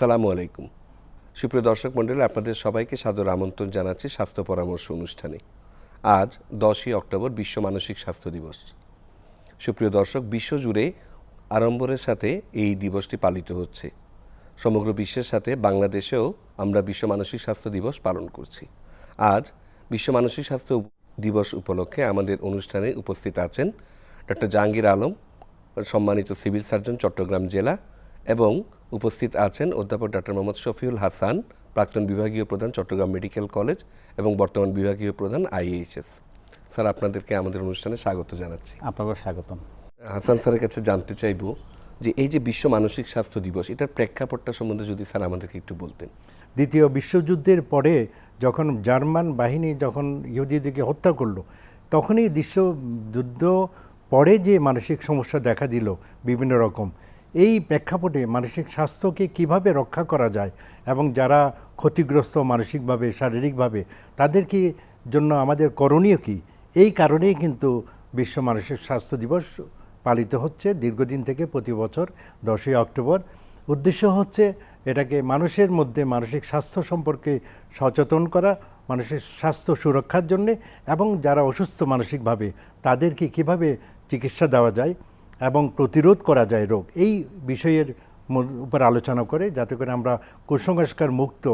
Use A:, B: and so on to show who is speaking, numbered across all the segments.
A: আসসালামু আলাইকুম সুপ্রিয় দর্শক মণ্ডলী আপনাদের সবাইকে সাদর আমন্ত্রণ জানাচ্ছি স্বাস্থ্য পরামর্শ অনুষ্ঠানে আজ দশই অক্টোবর বিশ্ব মানসিক স্বাস্থ্য দিবস সুপ্রিয় দর্শক বিশ্বজুড়ে আড়ম্বরের সাথে এই দিবসটি পালিত হচ্ছে সমগ্র বিশ্বের সাথে বাংলাদেশেও আমরা বিশ্ব মানসিক স্বাস্থ্য দিবস পালন করছি আজ বিশ্ব মানসিক স্বাস্থ্য দিবস উপলক্ষে আমাদের অনুষ্ঠানে উপস্থিত আছেন ডক্টর জাহাঙ্গীর আলম সম্মানিত সিভিল সার্জন চট্টগ্রাম জেলা এবং উপস্থিত আছেন অধ্যাপক ডক্টর মোহাম্মদ শফিউল হাসান প্রাক্তন বিভাগীয় প্রধান চট্টগ্রাম মেডিকেল কলেজ এবং বর্তমান বিভাগীয় প্রধান আইএইচএস স্যার আপনাদেরকে আমাদের অনুষ্ঠানে স্বাগত জানাচ্ছি
B: আপনাকেও স্বাগতম
A: হাসান স্যারের কাছে জানতে চাইব যে এই যে বিশ্ব মানসিক স্বাস্থ্য দিবস এটার প্রেক্ষাপটটা সম্বন্ধে যদি স্যার আমাদেরকে একটু বলতেন
B: দ্বিতীয় বিশ্বযুদ্ধের পরে যখন জার্মান বাহিনী যখন ইহুদিদেরকে হত্যা করলো তখনই বিশ্বযুদ্ধ যুদ্ধ পরে যে মানসিক সমস্যা দেখা দিল বিভিন্ন রকম এই প্রেক্ষাপটে মানসিক স্বাস্থ্যকে কিভাবে রক্ষা করা যায় এবং যারা ক্ষতিগ্রস্ত মানসিকভাবে শারীরিকভাবে তাদের কি জন্য আমাদের করণীয় কি এই কারণেই কিন্তু বিশ্ব মানসিক স্বাস্থ্য দিবস পালিত হচ্ছে দীর্ঘদিন থেকে প্রতি বছর দশই অক্টোবর উদ্দেশ্য হচ্ছে এটাকে মানুষের মধ্যে মানসিক স্বাস্থ্য সম্পর্কে সচেতন করা মানুষের স্বাস্থ্য সুরক্ষার জন্যে এবং যারা অসুস্থ মানসিকভাবে তাদেরকে কিভাবে চিকিৎসা দেওয়া যায় এবং প্রতিরোধ করা যায় রোগ এই বিষয়ের উপর আলোচনা করে যাতে করে আমরা কুসংস্কার মুক্ত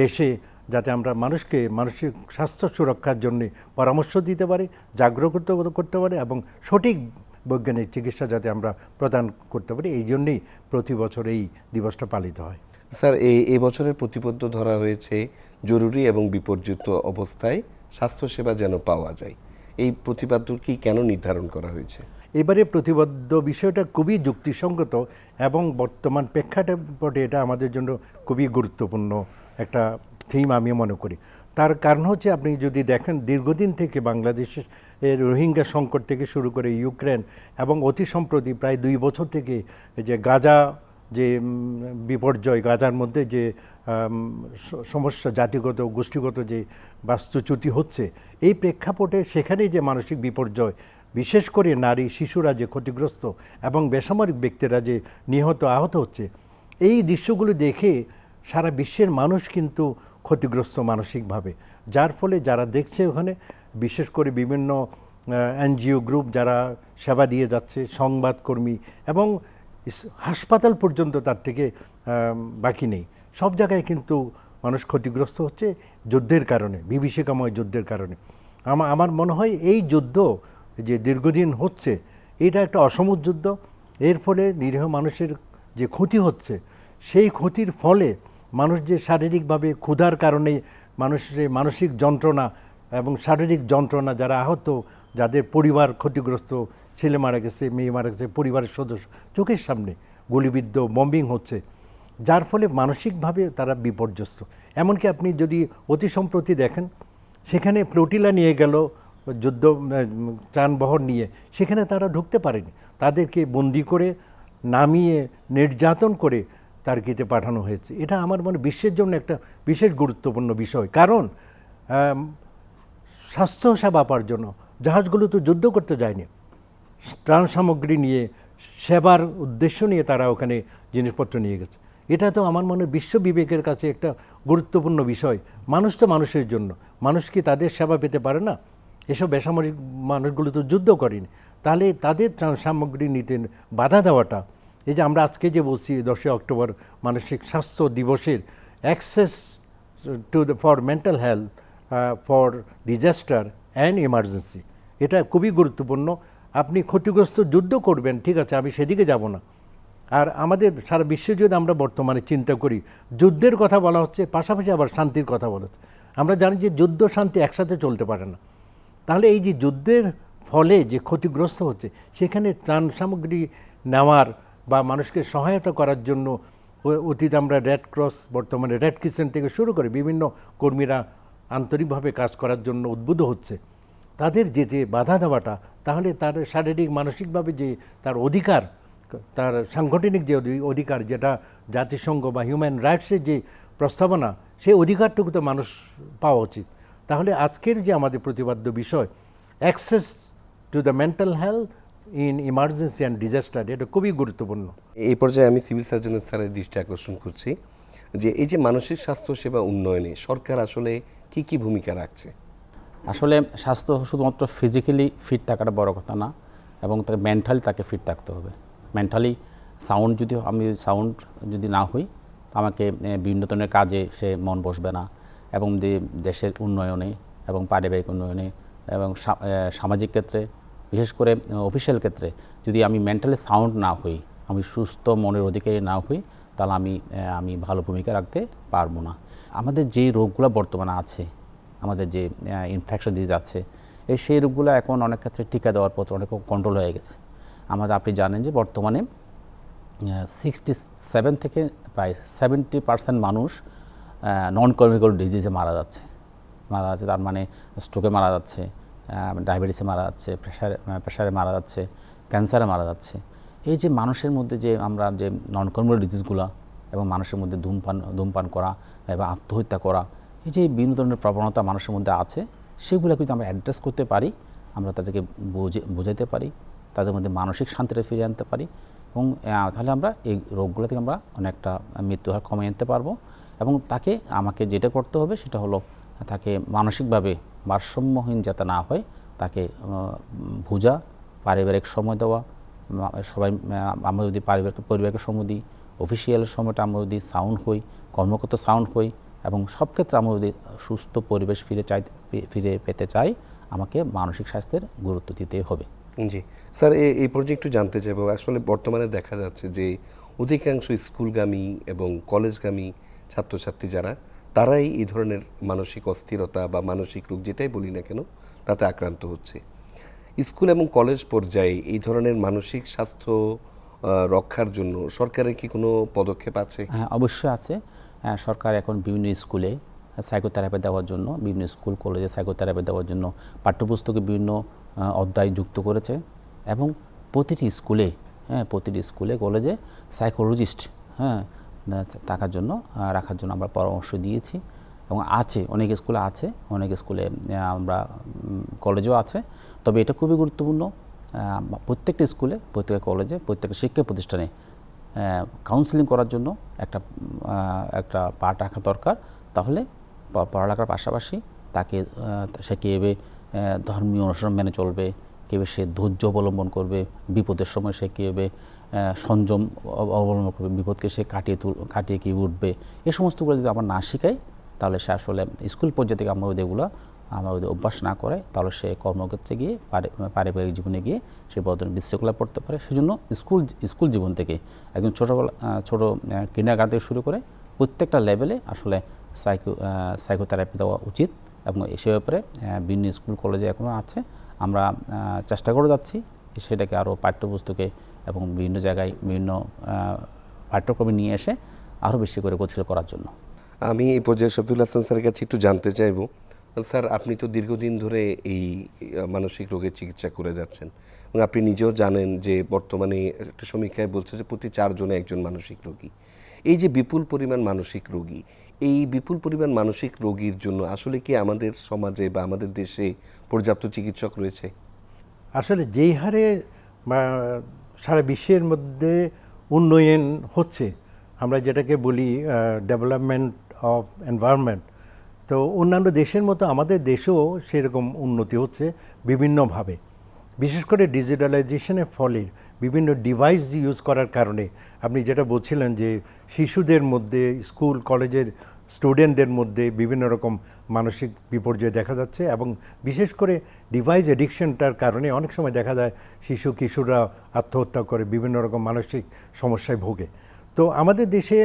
B: দেশে যাতে আমরা মানুষকে মানসিক স্বাস্থ্য সুরক্ষার জন্য পরামর্শ দিতে পারি জাগ্রত করতে পারে এবং সঠিক বৈজ্ঞানিক চিকিৎসা যাতে আমরা প্রদান করতে পারি এই জন্যেই প্রতি বছর এই দিবসটা পালিত হয়
A: স্যার এই এবছরের প্রতিবদ্ধ ধরা হয়েছে জরুরি এবং বিপর্যুত অবস্থায় স্বাস্থ্যসেবা যেন পাওয়া যায় এই প্রতিপাদ্য কি কেন নির্ধারণ করা হয়েছে
B: এবারে প্রতিবদ্ধ বিষয়টা খুবই যুক্তিসঙ্গত এবং বর্তমান প্রেক্ষাপটে এটা আমাদের জন্য খুবই গুরুত্বপূর্ণ একটা থিম আমি মনে করি তার কারণ হচ্ছে আপনি যদি দেখেন দীর্ঘদিন থেকে বাংলাদেশের রোহিঙ্গা সংকট থেকে শুরু করে ইউক্রেন এবং অতি সম্প্রতি প্রায় দুই বছর থেকে যে গাজা যে বিপর্যয় গাজার মধ্যে যে সমস্যা জাতিগত গোষ্ঠীগত যে বাস্তুচ্যুতি হচ্ছে এই প্রেক্ষাপটে সেখানেই যে মানসিক বিপর্যয় বিশেষ করে নারী শিশুরা যে ক্ষতিগ্রস্ত এবং বেসামরিক ব্যক্তিরা যে নিহত আহত হচ্ছে এই দৃশ্যগুলো দেখে সারা বিশ্বের মানুষ কিন্তু ক্ষতিগ্রস্ত মানসিকভাবে যার ফলে যারা দেখছে ওখানে বিশেষ করে বিভিন্ন এনজিও গ্রুপ যারা সেবা দিয়ে যাচ্ছে সংবাদকর্মী এবং হাসপাতাল পর্যন্ত তার থেকে বাকি নেই সব জায়গায় কিন্তু মানুষ ক্ষতিগ্রস্ত হচ্ছে যুদ্ধের কারণে বিভীষিকাময় যুদ্ধের কারণে আমার মনে হয় এই যুদ্ধ যে দীর্ঘদিন হচ্ছে এটা একটা অসম যুদ্ধ এর ফলে নিরীহ মানুষের যে ক্ষতি হচ্ছে সেই ক্ষতির ফলে মানুষ যে শারীরিকভাবে ক্ষুধার কারণে মানুষের মানসিক যন্ত্রণা এবং শারীরিক যন্ত্রণা যারা আহত যাদের পরিবার ক্ষতিগ্রস্ত ছেলে মারা গেছে মেয়ে মারা গেছে পরিবারের সদস্য চোখের সামনে গুলিবিদ্ধ বম্বিং হচ্ছে যার ফলে মানসিকভাবে তারা বিপর্যস্ত এমনকি আপনি যদি অতি সম্প্রতি দেখেন সেখানে প্রোটিলা নিয়ে গেল যুদ্ধ ত্রাণবহর নিয়ে সেখানে তারা ঢুকতে পারেনি তাদেরকে বন্দি করে নামিয়ে নির্যাতন করে তার্কিতে পাঠানো হয়েছে এটা আমার মনে বিশ্বের জন্য একটা বিশেষ গুরুত্বপূর্ণ বিষয় কারণ স্বাস্থ্য সেবা পাওয়ার জন্য জাহাজগুলো তো যুদ্ধ করতে যায়নি ত্রাণ সামগ্রী নিয়ে সেবার উদ্দেশ্য নিয়ে তারা ওখানে জিনিসপত্র নিয়ে গেছে এটা তো আমার মনে বিশ্ব বিবেকের কাছে একটা গুরুত্বপূর্ণ বিষয় মানুষ তো মানুষের জন্য মানুষ কি তাদের সেবা পেতে পারে না এসব বেসামরিক মানুষগুলো তো যুদ্ধ করেনি তাহলে তাদের সামগ্রী নিতে বাধা দেওয়াটা এই যে আমরা আজকে যে বলছি দশই অক্টোবর মানসিক স্বাস্থ্য দিবসের access to the for mental health for disaster and emergency এটা খুবই গুরুত্বপূর্ণ আপনি ক্ষতিগ্রস্ত যুদ্ধ করবেন ঠিক আছে আমি সেদিকে যাব না আর আমাদের সারা বিশ্বে যদি আমরা বর্তমানে চিন্তা করি যুদ্ধের কথা বলা হচ্ছে পাশাপাশি আবার শান্তির কথা বলা হচ্ছে আমরা জানি যে যুদ্ধ শান্তি একসাথে চলতে পারে না তাহলে এই যে যুদ্ধের ফলে যে ক্ষতিগ্রস্ত হচ্ছে সেখানে ত্রাণ সামগ্রী নেওয়ার বা মানুষকে সহায়তা করার জন্য অতীত আমরা রেড ক্রস বর্তমানে রেড কিচেন থেকে শুরু করে বিভিন্ন কর্মীরা আন্তরিকভাবে কাজ করার জন্য উদ্বুদ্ধ হচ্ছে তাদের যেতে বাধা দেওয়াটা তাহলে তার শারীরিক মানসিকভাবে যে তার অধিকার তার সাংগঠনিক যে অধিকার যেটা জাতিসংঘ বা হিউম্যান রাইটসের যে প্রস্তাবনা সেই অধিকারটুকু তো মানুষ পাওয়া উচিত তাহলে আজকের যে আমাদের প্রতিপাদ্য বিষয় access to the mental health in emergency and disaster এটা খুবই গুরুত্বপূর্ণ
A: এই পর্যায়ে আমি সিভিল সার্জনের স্যারের দৃষ্টি আকর্ষণ করছি যে এই যে মানসিক স্বাস্থ্যসেবা উন্নয়নে সরকার আসলে কি কি ভূমিকা রাখছে
C: আসলে স্বাস্থ্য শুধুমাত্র ফিজিক্যালি ফিট থাকাটা বড় কথা না এবং তার মেন্টালি তাকে ফিট থাকতে হবে মেন্টালি সাউন্ড যদি আমি সাউন্ড যদি না হই আমাকে বিভিন্ন ধরনের কাজে সে মন বসবে না এবং দেশের উন্নয়নে এবং পারিবারিক উন্নয়নে এবং সামাজিক ক্ষেত্রে বিশেষ করে অফিসিয়াল ক্ষেত্রে যদি আমি মেন্টালি সাউন্ড না হই আমি সুস্থ মনের অধিকারী না হই তাহলে আমি আমি ভালো ভূমিকা রাখতে পারবো না আমাদের যে রোগগুলো বর্তমানে আছে আমাদের যে ইনফেকশন ডিজিজ আছে এই সেই রোগগুলো এখন অনেক ক্ষেত্রে টিকা দেওয়ার পত্র অনেক কন্ট্রোল হয়ে গেছে আমাদের আপনি জানেন যে বর্তমানে সিক্সটি সেভেন থেকে প্রায় সেভেন্টি পার্সেন্ট মানুষ নন ক্রনিকল ডিজিজে মারা যাচ্ছে মারা যাচ্ছে তার মানে স্ট্রোকে মারা যাচ্ছে ডায়াবেটিসে মারা যাচ্ছে প্রেশারে প্রেশারে মারা যাচ্ছে ক্যান্সারে মারা যাচ্ছে এই যে মানুষের মধ্যে যে আমরা যে নন ক্রনিকল ডিজিজগুলো এবং মানুষের মধ্যে ধূমপান ধূমপান করা এবং আত্মহত্যা করা এই যে বিভিন্ন ধরনের প্রবণতা মানুষের মধ্যে আছে সেগুলো কিন্তু আমরা অ্যাড্রেস করতে পারি আমরা তাদেরকে বুঝে বোঝাতে পারি তাদের মধ্যে মানসিক শান্তিটা ফিরিয়ে আনতে পারি এবং তাহলে আমরা এই রোগগুলো থেকে আমরা অনেকটা মৃত্যু হার কমিয়ে আনতে পারবো এবং তাকে আমাকে যেটা করতে হবে সেটা হলো তাকে মানসিকভাবে ভারসাম্যহীন যাতে না হয় তাকে ভুজা পারিবারিক সময় দেওয়া সবাই আমরা যদি পারিবারিক পরিবারকে সময় দিই অফিসিয়ালের সময়টা আমরা যদি সাউন্ড হই কর্মকর্তা সাউন্ড হই এবং সব ক্ষেত্রে আমরা যদি সুস্থ পরিবেশ ফিরে চাই ফিরে পেতে চাই আমাকে মানসিক স্বাস্থ্যের গুরুত্ব দিতে হবে
A: জি স্যার এই একটু জানতে চাইব আসলে বর্তমানে দেখা যাচ্ছে যে অধিকাংশ স্কুলগামী এবং কলেজগামী ছাত্রছাত্রী যারা তারাই এই ধরনের মানসিক অস্থিরতা বা মানসিক রোগ যেটাই বলি না কেন তাতে আক্রান্ত হচ্ছে স্কুল এবং কলেজ পর্যায়ে এই ধরনের মানসিক স্বাস্থ্য রক্ষার জন্য সরকারের কি কোনো পদক্ষেপ আছে
C: হ্যাঁ অবশ্যই আছে সরকার এখন বিভিন্ন স্কুলে সাইকোথেরাপি দেওয়ার জন্য বিভিন্ন স্কুল কলেজে সাইকোথেরাপি দেওয়ার জন্য পাঠ্যপুস্তকে বিভিন্ন অধ্যায় যুক্ত করেছে এবং প্রতিটি স্কুলে হ্যাঁ প্রতিটি স্কুলে কলেজে সাইকোলজিস্ট হ্যাঁ থাকার জন্য রাখার জন্য আমরা পরামর্শ দিয়েছি এবং আছে অনেক স্কুলে আছে অনেক স্কুলে আমরা কলেজও আছে তবে এটা খুবই গুরুত্বপূর্ণ প্রত্যেকটা স্কুলে প্রত্যেকটা কলেজে প্রত্যেকটা শিক্ষা প্রতিষ্ঠানে কাউন্সিলিং করার জন্য একটা একটা পার্ট রাখা দরকার তাহলে পড়ালেখার পাশাপাশি তাকে সে কীভাবে ধর্মীয় অনুসরণ মেনে চলবে কীভাবে সে ধৈর্য অবলম্বন করবে বিপদের সময় সে কীভাবে সংযম অবলম্বন করবে বিপদকে সে কাটিয়ে তুল কাটিয়ে কি উঠবে এ সমস্তগুলো যদি আমরা না শিখাই তাহলে সে আসলে স্কুল পর্যায়ে থেকে আমরা ওদেরগুলো আমরা ওদের অভ্যাস না করে তাহলে সে কর্মক্ষেত্রে গিয়ে পারিবারিক জীবনে গিয়ে সে বর্তমান বিশৃঙ্খলা পড়তে পারে সেজন্য স্কুল স্কুল জীবন থেকে একজন ছোটোবেলা ছোটো কিন্ডারগার্ডেন থেকে শুরু করে প্রত্যেকটা লেভেলে আসলে সাইকো সাইকোথেরাপি দেওয়া উচিত এবং সে ব্যাপারে বিভিন্ন স্কুল কলেজে এখনও আছে আমরা চেষ্টা করে যাচ্ছি সেটাকে আরও পাঠ্যপুস্তকে এবং বিভিন্ন জায়গায় বিভিন্ন পাঠ্যক্রমে নিয়ে এসে আরও বেশি করে গতিশীল করার জন্য
A: আমি এই পর্যায়ে শফিউল হাসান স্যারের কাছে একটু জানতে চাইব স্যার আপনি তো দীর্ঘদিন ধরে এই মানসিক রোগের চিকিৎসা করে যাচ্ছেন এবং আপনি নিজেও জানেন যে বর্তমানে একটা সমীক্ষায় বলছে যে প্রতি চারজনে একজন মানসিক রোগী এই যে বিপুল পরিমাণ মানসিক রোগী এই বিপুল পরিমাণ মানসিক রোগীর জন্য আসলে কি আমাদের সমাজে বা আমাদের দেশে পর্যাপ্ত চিকিৎসক রয়েছে
B: আসলে যেই হারে সারা বিশ্বের মধ্যে উন্নয়ন হচ্ছে আমরা যেটাকে বলি ডেভেলপমেন্ট অফ এনভায়রনমেন্ট তো অন্যান্য দেশের মতো আমাদের দেশেও সেরকম উন্নতি হচ্ছে বিভিন্নভাবে বিশেষ করে ডিজিটালাইজেশনের ফলে বিভিন্ন ডিভাইস ইউজ করার কারণে আপনি যেটা বলছিলেন যে শিশুদের মধ্যে স্কুল কলেজের স্টুডেন্টদের মধ্যে বিভিন্ন রকম মানসিক বিপর্যয় দেখা যাচ্ছে এবং বিশেষ করে ডিভাইস এডিকশনটার কারণে অনেক সময় দেখা যায় শিশু কিশোররা আত্মহত্যা করে বিভিন্ন রকম মানসিক সমস্যায় ভোগে তো আমাদের দেশে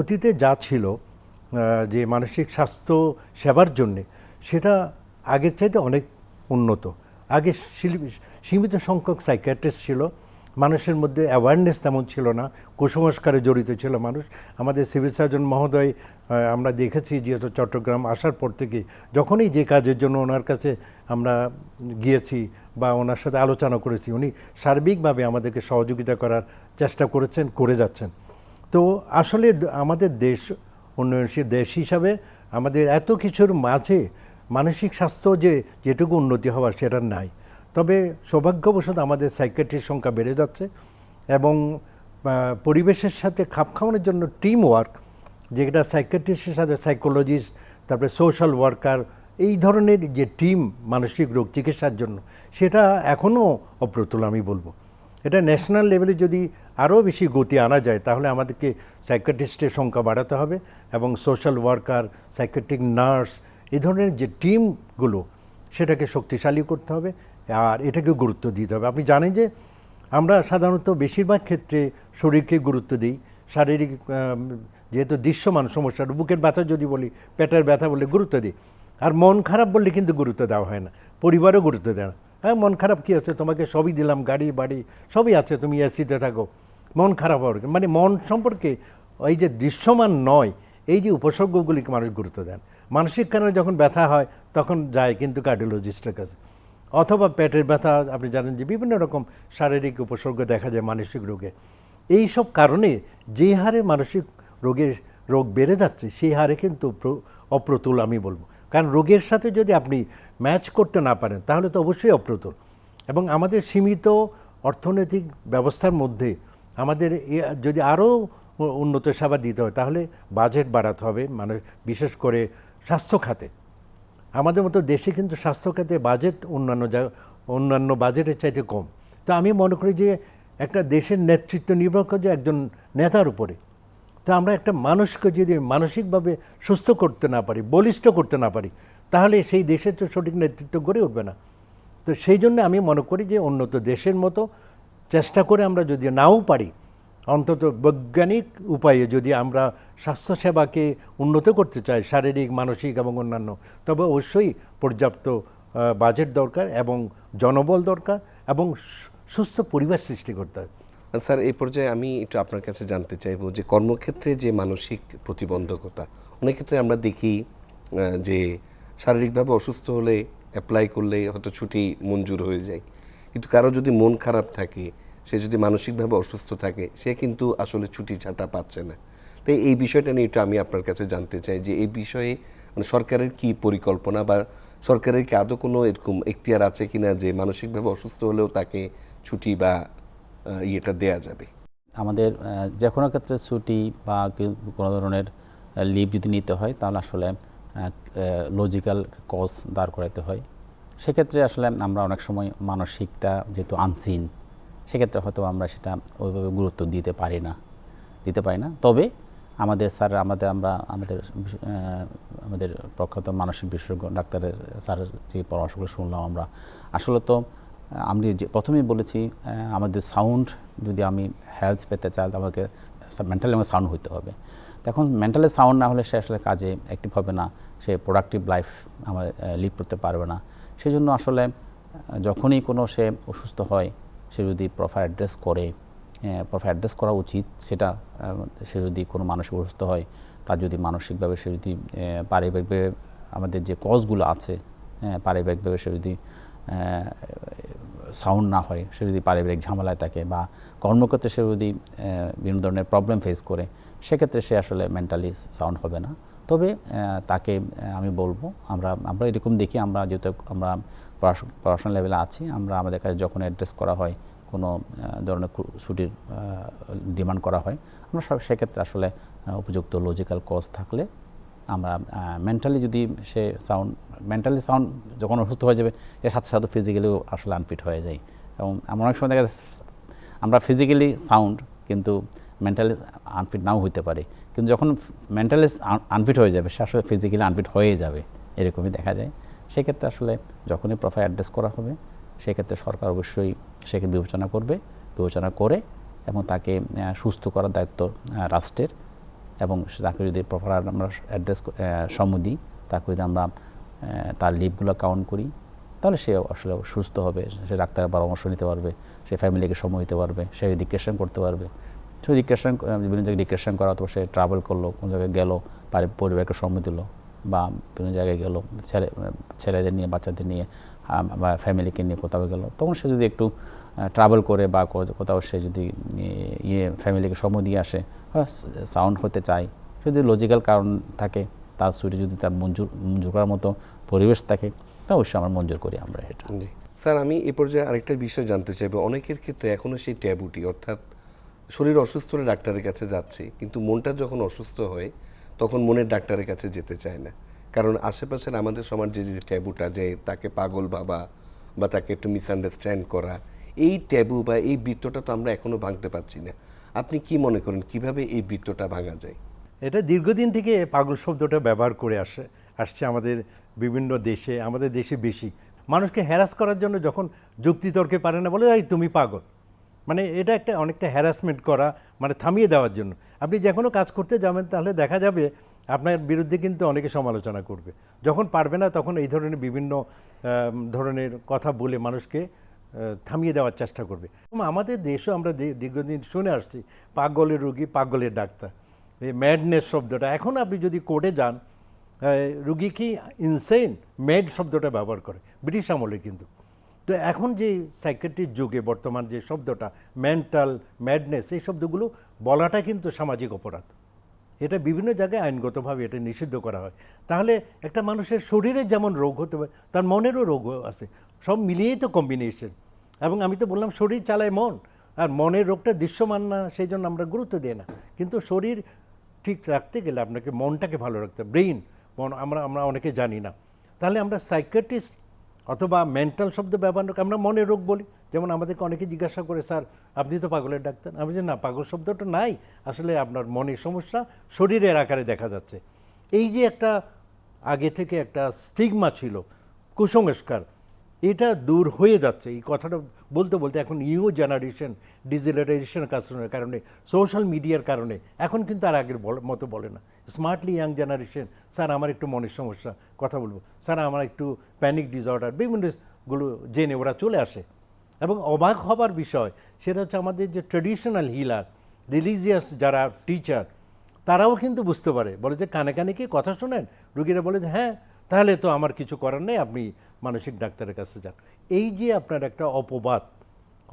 B: অতীতে যা ছিল যে মানসিক স্বাস্থ্য সেবার জন্যে সেটা আগের চাইতে অনেক উন্নত আগে সীমিত সংখ্যক সাইকিয়াট্রিস্ট ছিল মানুষের মধ্যে অ্যাওয়ারনেস তেমন ছিল না কুসংস্কারে জড়িত ছিল মানুষ আমাদের সিভিল সার্জন মহোদয় আমরা দেখেছি যেহেতু চট্টগ্রাম আসার পর থেকে যখনই যে কাজের জন্য ওনার কাছে আমরা গিয়েছি বা ওনার সাথে আলোচনা করেছি উনি সার্বিকভাবে আমাদেরকে সহযোগিতা করার চেষ্টা করেছেন করে যাচ্ছেন তো আসলে আমাদের দেশ উন্নয়নশীল দেশ হিসাবে আমাদের এত কিছুর মাঝে মানসিক স্বাস্থ্য যে যেটুকু উন্নতি হওয়ার সেটা নাই তবে সৌভাগ্যবশত আমাদের সাইকেট্রির সংখ্যা বেড়ে যাচ্ছে এবং পরিবেশের সাথে খাপ খাওয়ানোর জন্য টিম ওয়ার্ক যেটা সাইকেট্রিস্টের সাথে সাইকোলজিস্ট তারপরে সোশ্যাল ওয়ার্কার এই ধরনের যে টিম মানসিক রোগ চিকিৎসার জন্য সেটা এখনও অপ্রতুল আমি বলবো এটা ন্যাশনাল লেভেলে যদি আরও বেশি গতি আনা যায় তাহলে আমাদেরকে সাইকেট্রিস্টের সংখ্যা বাড়াতে হবে এবং সোশ্যাল ওয়ার্কার সাইকেট্রিক নার্স এই ধরনের যে টিমগুলো সেটাকে শক্তিশালী করতে হবে আর এটাকে গুরুত্ব দিতে হবে আপনি জানেন যে আমরা সাধারণত বেশিরভাগ ক্ষেত্রে শরীরকে গুরুত্ব দিই শারীরিক যেহেতু দৃশ্যমান সমস্যা বুকের ব্যথা যদি বলি পেটের ব্যথা বললে গুরুত্ব দিই আর মন খারাপ বললে কিন্তু গুরুত্ব দেওয়া হয় না পরিবারও গুরুত্ব দেয় না হ্যাঁ মন খারাপ কী আছে তোমাকে সবই দিলাম গাড়ি বাড়ি সবই আছে তুমি এসিতে থাকো মন খারাপ হওয়ার মানে মন সম্পর্কে এই যে দৃশ্যমান নয় এই যে উপসর্গগুলিকে মানুষ গুরুত্ব দেন মানসিক কারণে যখন ব্যথা হয় তখন যায় কিন্তু কার্ডিওলজিস্টের কাছে অথবা পেটের ব্যথা আপনি জানেন যে বিভিন্ন রকম শারীরিক উপসর্গ দেখা যায় মানসিক রোগে এই সব কারণে যে হারে মানসিক রোগের রোগ বেড়ে যাচ্ছে সেই হারে কিন্তু অপ্রতুল আমি বলবো কারণ রোগের সাথে যদি আপনি ম্যাচ করতে না পারেন তাহলে তো অবশ্যই অপ্রতুল এবং আমাদের সীমিত অর্থনৈতিক ব্যবস্থার মধ্যে আমাদের যদি আরও উন্নত সেবা দিতে হয় তাহলে বাজেট বাড়াতে হবে মানে বিশেষ করে স্বাস্থ্য খাতে আমাদের মতো দেশে কিন্তু স্বাস্থ্যখাতে বাজেট অন্যান্য যা অন্যান্য বাজেটের চাইতে কম তা আমি মনে করি যে একটা দেশের নেতৃত্ব নির্ভর করে যে একজন নেতার উপরে তা আমরা একটা মানুষকে যদি মানসিকভাবে সুস্থ করতে না পারি বলিষ্ঠ করতে না পারি তাহলে সেই দেশের তো সঠিক নেতৃত্ব গড়ে উঠবে না তো সেই জন্য আমি মনে করি যে উন্নত দেশের মতো চেষ্টা করে আমরা যদি নাও পারি অন্তত বৈজ্ঞানিক উপায়ে যদি আমরা স্বাস্থ্যসেবাকে উন্নত করতে চাই শারীরিক মানসিক এবং অন্যান্য তবে অবশ্যই পর্যাপ্ত বাজেট দরকার এবং জনবল দরকার এবং সুস্থ পরিবেশ সৃষ্টি করতে হয়
A: স্যার এই পর্যায়ে আমি একটু আপনার কাছে জানতে চাইব যে কর্মক্ষেত্রে যে মানসিক প্রতিবন্ধকতা অনেক ক্ষেত্রে আমরা দেখি যে শারীরিকভাবে অসুস্থ হলে অ্যাপ্লাই করলে হয়তো ছুটি মঞ্জুর হয়ে যায় কিন্তু কারো যদি মন খারাপ থাকে সে যদি মানসিকভাবে অসুস্থ থাকে সে কিন্তু আসলে ছুটি ছাটা পাচ্ছে না তাই এই বিষয়টা নিয়ে একটু আমি আপনার কাছে জানতে চাই যে এই বিষয়ে মানে সরকারের কি পরিকল্পনা বা সরকারের কি আদৌ কোনো এরকম এখতিয়ার আছে কিনা যে মানসিকভাবে অসুস্থ হলেও তাকে ছুটি বা ইয়েটা দেয়া যাবে
C: আমাদের যে কোনো ক্ষেত্রে ছুটি বা কোনো ধরনের লিভ যদি নিতে হয় তাহলে আসলে লজিক্যাল কজ দাঁড় করাতে হয় সেক্ষেত্রে আসলে আমরা অনেক সময় মানসিকটা যেহেতু আনসিন সেক্ষেত্রে হয়তো আমরা সেটা ওইভাবে গুরুত্ব দিতে পারি না দিতে পারি না তবে আমাদের স্যার আমাদের আমরা আমাদের আমাদের প্রখ্যাত মানসিক বিশেষজ্ঞ ডাক্তারের স্যারের যে পরামর্শগুলো শুনলাম আমরা আসলে তো আমি যে প্রথমেই বলেছি আমাদের সাউন্ড যদি আমি হেলথ পেতে চাই আমাকে মেন্টালি আমাকে সাউন্ড হইতে হবে তখন মেন্টালি সাউন্ড না হলে সে আসলে কাজে অ্যাক্টিভ হবে না সে প্রোডাক্টিভ লাইফ আমার লিড করতে পারবে না সেজন্য আসলে যখনই কোনো সে অসুস্থ হয় সে যদি প্রফার অ্যাড্রেস করে প্রফার অ্যাড্রেস করা উচিত সেটা সে যদি কোনো মানুষ অসুস্থ হয় তার যদি মানসিকভাবে সে যদি পারিবারিকভাবে আমাদের যে কজগুলো আছে পারিবারিকভাবে সে যদি সাউন্ড না হয় সে যদি পারিবারিক ঝামেলায় থাকে বা কর্মক্ষেত্রে সে যদি বিভিন্ন ধরনের প্রবলেম ফেস করে সেক্ষেত্রে সে আসলে মেন্টালি সাউন্ড হবে না তবে তাকে আমি বলবো আমরা আমরা এরকম দেখি আমরা যেহেতু আমরা পড়াশোনা লেভেলে আছি আমরা আমাদের কাছে যখন অ্যাড্রেস করা হয় কোনো ধরনের ছুটির ডিমান্ড করা হয় আমরা সব সেক্ষেত্রে আসলে উপযুক্ত লজিক্যাল কজ থাকলে আমরা মেন্টালি যদি সে সাউন্ড মেন্টালি সাউন্ড যখন অসুস্থ হয়ে যাবে এর সাথে সাথে ফিজিক্যালিও আসলে আনফিট হয়ে যায় এবং এমন অনেক সময় দেখা যাচ্ছে আমরা ফিজিক্যালি সাউন্ড কিন্তু মেন্টালি আনফিট নাও হইতে পারে কিন্তু যখন মেন্টালি আনফিট হয়ে যাবে সে আসলে ফিজিক্যালি আনফিট হয়ে যাবে এরকমই দেখা যায় সেক্ষেত্রে আসলে যখনই প্রফাইল অ্যাড্রেস করা হবে সেক্ষেত্রে সরকার অবশ্যই সেক্ষেত্রে বিবেচনা করবে বিবেচনা করে এবং তাকে সুস্থ করার দায়িত্ব রাষ্ট্রের এবং তাকে যদি প্রফার আমরা অ্যাড্রেস সময় দিই তাকে যদি আমরা তার লিভগুলো কাউন্ট করি তাহলে সে আসলে সুস্থ হবে সে ডাক্তারের পরামর্শ নিতে পারবে সে ফ্যামিলিকে সময় দিতে পারবে সে ডিক্রেশন করতে পারবে সে ডিক্রেশন বিভিন্ন জায়গায় ডিক্রেশন করা অথবা সে ট্রাভেল করলো কোনো জায়গায় গেলো পরিবারকে সময় দিল বা বিভিন্ন জায়গায় গেল ছেলে ছেলেদের নিয়ে বাচ্চাদের নিয়ে বা ফ্যামিলিকে নিয়ে কোথাও গেলো তখন সে যদি একটু ট্রাভেল করে বা কোথাও সে যদি ইয়ে ফ্যামিলিকে সময় দিয়ে আসে হ্যাঁ, সাউন্ড হতে চায় যদি লজিক্যাল কারণ থাকে তার সুরে যদি তার মঞ্জুর মঞ্জুর করার মতো পরিবেশ থাকে তা অবশ্যই আমরা মঞ্জুর করি
A: আমরা এটা স্যার আমি এ পর্যায়ে আরেকটা বিষয় জানতে চাইবো অনেকের ক্ষেত্রে এখনও সেই ট্যাবুটি অর্থাৎ শরীর অসুস্থ হলে ডাক্তারের কাছে যাচ্ছে কিন্তু মনটা যখন অসুস্থ হয় তখন মনের ডাক্তারের কাছে যেতে চায় না কারণ আশেপাশের আমাদের সমাজ যে ট্যাবুটা যে তাকে পাগল বাবা বা তাকে একটু মিসআন্ডারস্ট্যান্ড করা এই ট্যাবু বা এই বৃত্তটা তো আমরা এখনও ভাঙতে পারছি না আপনি কি মনে করেন কিভাবে এই বৃত্তটা ভাঙা যায়
B: এটা দীর্ঘদিন থেকে পাগল শব্দটা ব্যবহার করে আসে আসছে আমাদের বিভিন্ন দেশে আমাদের দেশে বেশি মানুষকে হ্যারাস করার জন্য যখন যুক্তিতর্কে পারে না বলে এই তুমি পাগল মানে এটা একটা অনেকটা হ্যারাসমেন্ট করা মানে থামিয়ে দেওয়ার জন্য আপনি যে কোনো কাজ করতে যাবেন তাহলে দেখা যাবে আপনার বিরুদ্ধে কিন্তু অনেকে সমালোচনা করবে যখন পারবে না তখন এই ধরনের বিভিন্ন ধরনের কথা বলে মানুষকে থামিয়ে দেওয়ার চেষ্টা করবে আমাদের দেশেও আমরা দীর্ঘদিন শুনে আসছি পাগলের রুগী পাগলের ডাক্তার এই ম্যাডনেস শব্দটা এখন আপনি যদি কোর্টে যান রুগী কি ইনসেন ম্যাড শব্দটা ব্যবহার করে ব্রিটিশ আমলে কিন্তু তো এখন যে সাইকেট্রির যুগে বর্তমান যে শব্দটা মেন্টাল ম্যাডনেস এই শব্দগুলো বলাটা কিন্তু সামাজিক অপরাধ এটা বিভিন্ন জায়গায় আইনগতভাবে এটা নিষিদ্ধ করা হয় তাহলে একটা মানুষের শরীরে যেমন রোগ হতে পারে তার মনেরও রোগ আছে সব মিলিয়েই তো কম্বিনেশন এবং আমি তো বললাম শরীর চালায় মন আর মনের রোগটা দৃশ্যমান না সেই জন্য আমরা গুরুত্ব দিই না কিন্তু শরীর ঠিক রাখতে গেলে আপনাকে মনটাকে ভালো রাখতে ব্রেইন মন আমরা আমরা অনেকে জানি না তাহলে আমরা সাইকেট্রিস্ট অথবা মেন্টাল শব্দ ব্যবহার আমরা মনে রোগ বলি যেমন আমাদেরকে অনেকে জিজ্ঞাসা করে স্যার আপনি তো পাগলের ডাক্তার আমি যে না পাগল শব্দটা নাই আসলে আপনার মনের সমস্যা শরীরের আকারে দেখা যাচ্ছে এই যে একটা আগে থেকে একটা স্টিগমা ছিল কুসংস্কার এটা দূর হয়ে যাচ্ছে এই কথাটা বলতে বলতে এখন নিউ জেনারেশন ডিজিটালাইজেশনের কারণে কারণে সোশ্যাল মিডিয়ার কারণে এখন কিন্তু আর আগের মতো বলে না স্মার্টলি ইয়াং জেনারেশন স্যার আমার একটু মনের সমস্যা কথা বলবো স্যার আমার একটু প্যানিক ডিসঅর্ডার বিভিন্নগুলো জেনে ওরা চলে আসে এবং অবাক হবার বিষয় সেটা হচ্ছে আমাদের যে ট্রেডিশনাল হিলার রিলিজিয়াস যারা টিচার তারাও কিন্তু বুঝতে পারে বলে যে কানে কানে কি কথা শোনেন রুগীরা বলে যে হ্যাঁ তাহলে তো আমার কিছু করার নেই আপনি মানসিক ডাক্তারের কাছে যান এই যে আপনার একটা অপবাদ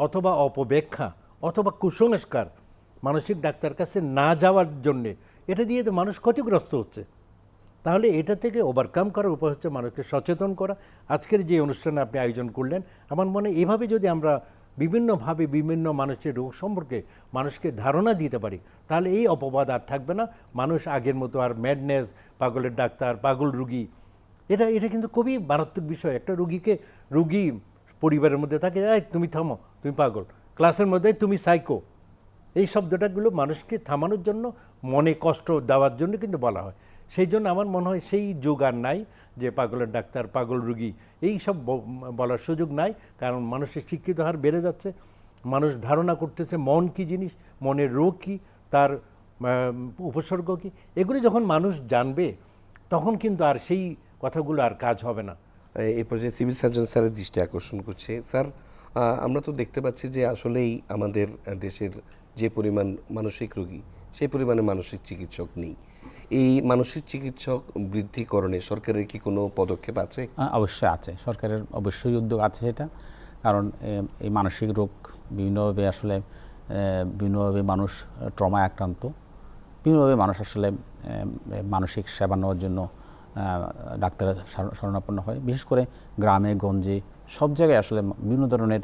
B: অথবা অপব্যাখ্যা অথবা কুসংস্কার মানসিক ডাক্তার কাছে না যাওয়ার জন্যে এটা দিয়ে তো মানুষ ক্ষতিগ্রস্ত হচ্ছে তাহলে এটা থেকে ওভারকাম করার উপায় হচ্ছে মানুষকে সচেতন করা আজকের যে অনুষ্ঠানে আপনি আয়োজন করলেন আমার মনে এভাবে যদি আমরা বিভিন্নভাবে বিভিন্ন মানুষের রোগ সম্পর্কে মানুষকে ধারণা দিতে পারি তাহলে এই অপবাদ আর থাকবে না মানুষ আগের মতো আর ম্যাডনেস পাগলের ডাক্তার পাগল রুগী এটা এটা কিন্তু খুবই মারাত্মক বিষয় একটা রুগীকে রুগী পরিবারের মধ্যে থাকে এই তুমি থামো তুমি পাগল ক্লাসের মধ্যে তুমি সাইকো এই শব্দটাগুলো মানুষকে থামানোর জন্য মনে কষ্ট দেওয়ার জন্য কিন্তু বলা হয় সেই জন্য আমার মনে হয় সেই যুগ আর নাই যে পাগলের ডাক্তার পাগল রুগী এই সব বলার সুযোগ নাই কারণ মানুষের শিক্ষিত হার বেড়ে যাচ্ছে মানুষ ধারণা করতেছে মন কি জিনিস মনের রোগ কী তার উপসর্গ কী এগুলি যখন মানুষ জানবে তখন কিন্তু আর সেই কথাগুলো আর কাজ হবে না
A: এই পর্যায়ে সিভিল সার্জন স্যারের দৃষ্টি আকর্ষণ করছে স্যার আমরা তো দেখতে পাচ্ছি যে আসলেই আমাদের দেশের যে পরিমাণ মানসিক রোগী সেই পরিমাণে মানসিক চিকিৎসক নেই এই মানসিক চিকিৎসক বৃদ্ধিকরণে সরকারের কি কোনো পদক্ষেপ আছে
C: অবশ্যই আছে সরকারের অবশ্যই উদ্যোগ আছে সেটা কারণ এই মানসিক রোগ বিভিন্নভাবে আসলে বিভিন্নভাবে মানুষ ট্রমায় আক্রান্ত বিভিন্নভাবে মানুষ আসলে মানসিক সেবা নেওয়ার জন্য ডাক্তার শরণাপন্ন হয় বিশেষ করে গ্রামে গঞ্জে সব জায়গায় আসলে বিভিন্ন ধরনের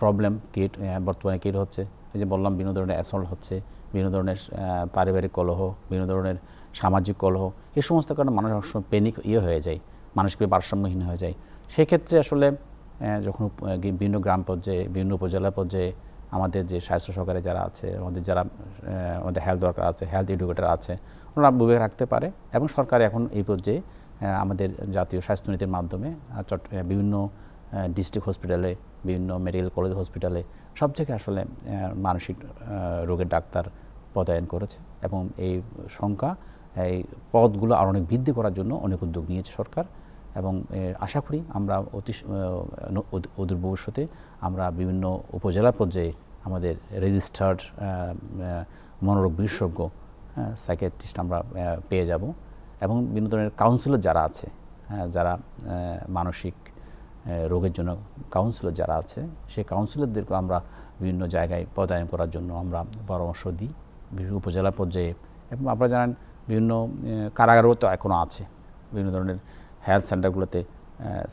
C: প্রবলেম কিট বর্তমানে ক্রিয়েট হচ্ছে এই যে বললাম বিভিন্ন ধরনের অ্যাসল্ট হচ্ছে বিভিন্ন ধরনের পারিবারিক কলহ বিভিন্ন ধরনের সামাজিক কলহ এই সমস্ত কারণে মানুষ অনেক সময় পেনিক ইয়ে হয়ে যায় মানুষকে ভারসাম্যহীন হয়ে যায় সেক্ষেত্রে আসলে যখন বিভিন্ন গ্রাম পর্যায়ে বিভিন্ন উপজেলা পর্যায়ে আমাদের যে স্বাস্থ্য সহকারে যারা আছে আমাদের যারা আমাদের হেলথ ওয়ার্কার আছে হেলথ এডুকেটার আছে ওনারা ভূমিকা রাখতে পারে এবং সরকার এখন এই পর্যায়ে আমাদের জাতীয় স্বাস্থ্যনীতির মাধ্যমে চট বিভিন্ন ডিস্ট্রিক্ট হসপিটালে বিভিন্ন মেডিকেল কলেজ হসপিটালে সব জায়গায় আসলে মানসিক রোগের ডাক্তার পদায়ন করেছে এবং এই সংখ্যা এই পদগুলো আরও অনেক বৃদ্ধি করার জন্য অনেক উদ্যোগ নিয়েছে সরকার এবং আশা করি আমরা অতি অদূর ভবিষ্যতে আমরা বিভিন্ন উপজেলা পর্যায়ে আমাদের রেজিস্টার্ড মনোরোগ বিশেষজ্ঞ সাইকেট্রিস্ট আমরা পেয়ে যাব এবং বিভিন্ন ধরনের কাউন্সিলর যারা আছে হ্যাঁ, যারা মানসিক রোগের জন্য কাউন্সিলর যারা আছে সেই কাউন্সিলরদেরকে আমরা বিভিন্ন জায়গায় পদায়ন করার জন্য আমরা পরামর্শ দিই বিভিন্ন উপজেলা পর্যায়ে এবং আপনারা জানেন বিভিন্ন কারাগারও তো এখনও আছে বিভিন্ন ধরনের হেলথ সেন্টারগুলোতে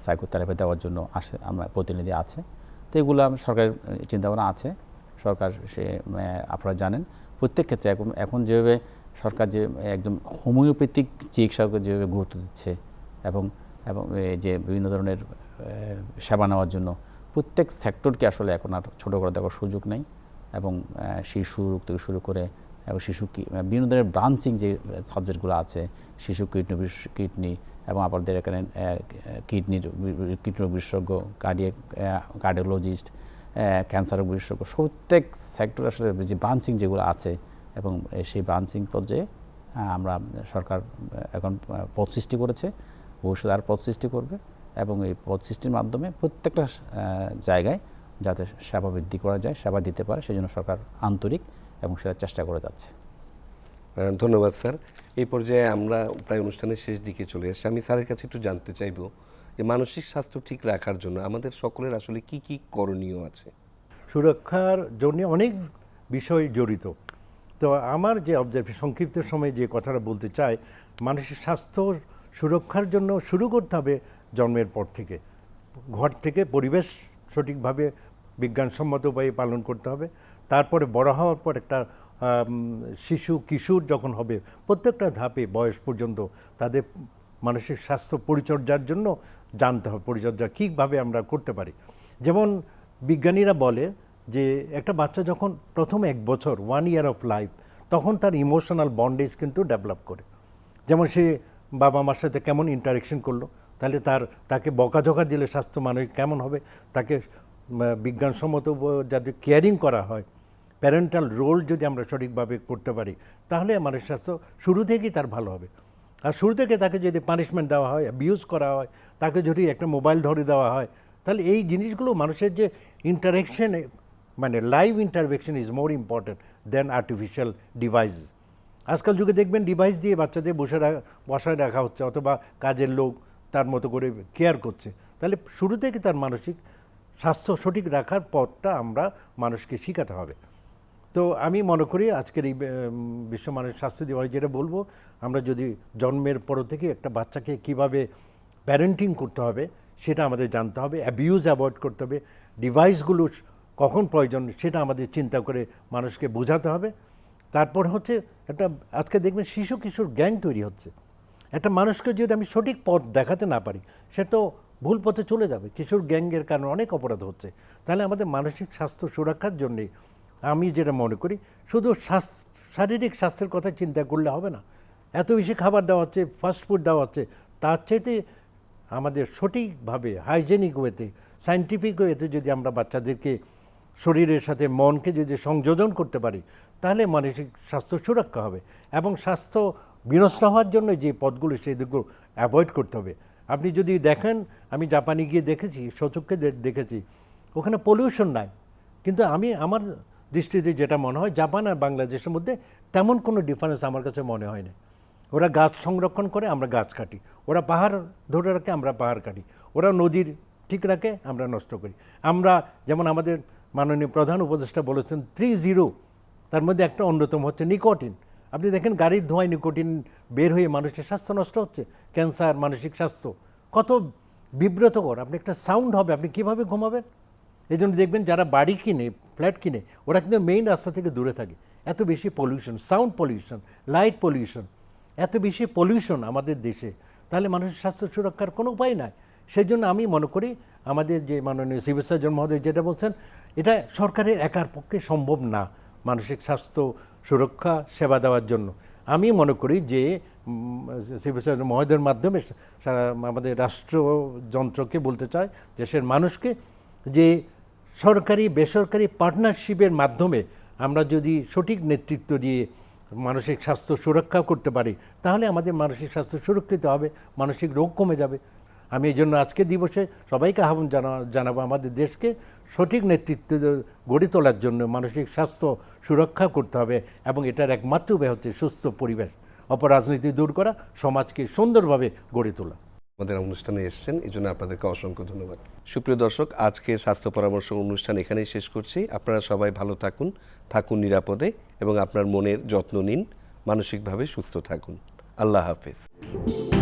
C: সাইকোথেরাপি দেওয়ার জন্য আসে আমরা প্রতিনিধি আছে তো এগুলো সরকারের চিন্তাভাবনা আছে সরকার সে আপনারা জানেন প্রত্যেক ক্ষেত্রে এখন এখন যেভাবে সরকার যে একদম হোমিওপ্যাথিক চিকিৎসাকে যেভাবে গুরুত্ব দিচ্ছে এবং এবং যে বিভিন্ন ধরনের সেবা নেওয়ার জন্য প্রত্যেক সেক্টরকে আসলে এখন আর ছোটো করে দেওয়ার সুযোগ নেই এবং শিশু রোগ থেকে শুরু করে এবং শিশু বিভিন্ন ধরনের ব্রাঞ্চিং যে সাবজেক্টগুলো আছে শিশু কিডনি কিডনি এবং আপনাদের এখানে কিডনির কিডনি বিশেষজ্ঞ কার্ডিয়া কার্ডিওলজিস্ট ক্যান্সার রোগ বিশেষজ্ঞ প্রত্যেক সেক্টর আসলে যে ব্রাঞ্চিং যেগুলো আছে এবং সেই ব্রাঞ্চিং পর্যায়ে আমরা সরকার এখন পথ সৃষ্টি করেছে ভবিষ্যতে আর পথ সৃষ্টি করবে এবং এই পথ সৃষ্টির মাধ্যমে প্রত্যেকটা জায়গায় যাতে সেবা বৃদ্ধি করা যায় সেবা দিতে পারে সেজন্য সরকার আন্তরিক এবং সেটা চেষ্টা করে যাচ্ছে
A: ধন্যবাদ স্যার এই পর্যায়ে আমরা প্রায় অনুষ্ঠানের শেষ দিকে চলে এসেছি আমি স্যারের কাছে একটু জানতে চাইব যে মানসিক স্বাস্থ্য ঠিক রাখার জন্য আমাদের সকলের আসলে কি কি করণীয় আছে
B: সুরক্ষার জন্য অনেক বিষয় জড়িত তো আমার যে অবজারভেশন সংক্ষিপ্ত সময়ে যে কথাটা বলতে চাই মানসিক স্বাস্থ্য সুরক্ষার জন্য শুরু করতে হবে জন্মের পর থেকে ঘর থেকে পরিবেশ সঠিকভাবে বিজ্ঞানসম্মত উপায়ে পালন করতে হবে তারপরে বড় হওয়ার পর একটা শিশু কিশোর যখন হবে প্রত্যেকটা ধাপে বয়স পর্যন্ত তাদের মানসিক স্বাস্থ্য পরিচর্যার জন্য জানতে হবে পরিচর্যা কীভাবে আমরা করতে পারি যেমন বিজ্ঞানীরা বলে যে একটা বাচ্চা যখন প্রথম এক বছর ওয়ান ইয়ার অফ লাইফ তখন তার ইমোশনাল বন্ডেজ কিন্তু ডেভেলপ করে যেমন সে বাবা মার সাথে কেমন ইন্টারেকশন করলো তাহলে তার তাকে বকাঝকা দিলে স্বাস্থ্য মানুষ কেমন হবে তাকে বিজ্ঞানসম্মত যাতে কেয়ারিং করা হয় প্যারেন্টাল রোল যদি আমরা সঠিকভাবে করতে পারি তাহলে আমাদের স্বাস্থ্য শুরু থেকেই তার ভালো হবে আর শুরু থেকে তাকে যদি পানিশমেন্ট দেওয়া হয় অ্যাবিউজ করা হয় তাকে যদি একটা মোবাইল ধরে দেওয়া হয় তাহলে এই জিনিসগুলো মানুষের যে ইন্টারেকশানে মানে live interaction is more important than artificial device আজকাল যুগে দেখবেন ডিভাইস দিয়ে বাচ্চাদের বসে রাখা বসায় রাখা হচ্ছে অথবা কাজের লোক তার মতো করে কেয়ার করছে তাহলে শুরু থেকে তার মানসিক স্বাস্থ্য সঠিক রাখার পথটা আমরা মানুষকে শেখাতে হবে তো আমি মনে করি আজকের এই বিশ্ব মানের শাস্তি দেওয়া যেটা বলবো আমরা যদি জন্মের পর থেকে একটা বাচ্চাকে কিভাবে প্যারেন্টিং করতে হবে সেটা আমাদের জানতে হবে অ্যাবিউজ অ্যাভয়েড করতে হবে ডিভাইসগুলো কখন প্রয়োজন সেটা আমাদের চিন্তা করে মানুষকে বোঝাতে হবে তারপর হচ্ছে একটা আজকে দেখবেন শিশু কিশোর গ্যাং তৈরি হচ্ছে একটা মানুষকে যদি আমি সঠিক পথ দেখাতে না পারি সে তো ভুল পথে চলে যাবে কিশোর গ্যাংয়ের কারণে অনেক অপরাধ হচ্ছে তাহলে আমাদের মানসিক স্বাস্থ্য সুরক্ষার জন্যে আমি যেটা মনে করি শুধু শারীরিক স্বাস্থ্যের কথা চিন্তা করলে হবে না এত বেশি খাবার দেওয়া হচ্ছে ফাস্টফুড দেওয়া হচ্ছে তার চাইতে আমাদের সঠিকভাবে হাইজেনিক ওয়েতে সায়েন্টিফিক ওয়েতে যদি আমরা বাচ্চাদেরকে শরীরের সাথে মনকে যদি সংযোজন করতে পারি তাহলে মানসিক স্বাস্থ্য সুরক্ষা হবে এবং স্বাস্থ্য বিনষ্ট হওয়ার জন্য যে পথগুলো সেই দিকগুলো অ্যাভয়েড করতে হবে আপনি যদি দেখেন আমি জাপানে গিয়ে দেখেছি সচককে দেখেছি ওখানে পলিউশন নাই কিন্তু আমি আমার দৃষ্টিতে যেটা মনে হয় জাপান আর বাংলাদেশের মধ্যে তেমন কোনো ডিফারেন্স আমার কাছে মনে হয় না ওরা গাছ সংরক্ষণ করে আমরা গাছ কাটি ওরা পাহাড় ধরে রাখে আমরা পাহাড় কাটি ওরা নদীর ঠিক রাখে আমরা নষ্ট করি আমরা যেমন আমাদের মাননীয় প্রধান উপদেষ্টা বলেছেন থ্রি জিরো তার মধ্যে একটা অন্যতম হচ্ছে নিকোটিন আপনি দেখেন গাড়ির ধোঁয়ায় নিকোটিন বের হয়ে মানুষের স্বাস্থ্য নষ্ট হচ্ছে ক্যান্সার মানসিক স্বাস্থ্য কত বিব্রতকর আপনি একটা সাউন্ড হবে আপনি কীভাবে ঘুমাবেন এই জন্য দেখবেন যারা বাড়ি কিনে ফ্ল্যাট কিনে ওরা কিন্তু মেইন রাস্তা থেকে দূরে থাকে এত বেশি pollution sound pollution light pollution এত বেশি পলিউশন আমাদের দেশে তাহলে মানুষের স্বাস্থ্য সুরক্ষার কোনো উপায় নাই সেই জন্য আমি মনে করি আমাদের যে মাননীয় সিভিল সার্জন মহোদয় যেটা বলছেন এটা সরকারের একার পক্ষে সম্ভব না মানসিক স্বাস্থ্য সুরক্ষা সেবা দেওয়ার জন্য আমি মনে করি যে সিভিল সার্জন মহোদয়ের মাধ্যমে সারা আমাদের রাষ্ট্রযন্ত্রকে বলতে চায় দেশের মানুষকে যে সরকারি বেসরকারি পার্টনারশিপের মাধ্যমে আমরা যদি সঠিক নেতৃত্ব দিয়ে মানসিক স্বাস্থ্য সুরক্ষা করতে পারি তাহলে আমাদের মানসিক স্বাস্থ্য সুরক্ষিত হবে মানসিক রোগ কমে যাবে আমি এই জন্য আজকের দিবসে সবাইকে আহ্বান জানা জানাবো আমাদের দেশকে সঠিক নেতৃত্ব গড়ে তোলার জন্য মানসিক স্বাস্থ্য সুরক্ষা করতে হবে এবং এটার একমাত্র উপায় হচ্ছে সুস্থ পরিবেশ অপরাজনীতি দূর করা সমাজকে সুন্দরভাবে গড়ে তোলা
A: আমাদের অনুষ্ঠানে এসেছেন এই জন্য আপনাদেরকে অসংখ্য ধন্যবাদ সুপ্রিয় দর্শক আজকে স্বাস্থ্য পরামর্শ অনুষ্ঠান এখানেই শেষ করছি আপনারা সবাই ভালো থাকুন থাকুন নিরাপদে এবং আপনার মনের যত্ন নিন মানসিকভাবে সুস্থ থাকুন আল্লাহ হাফেজ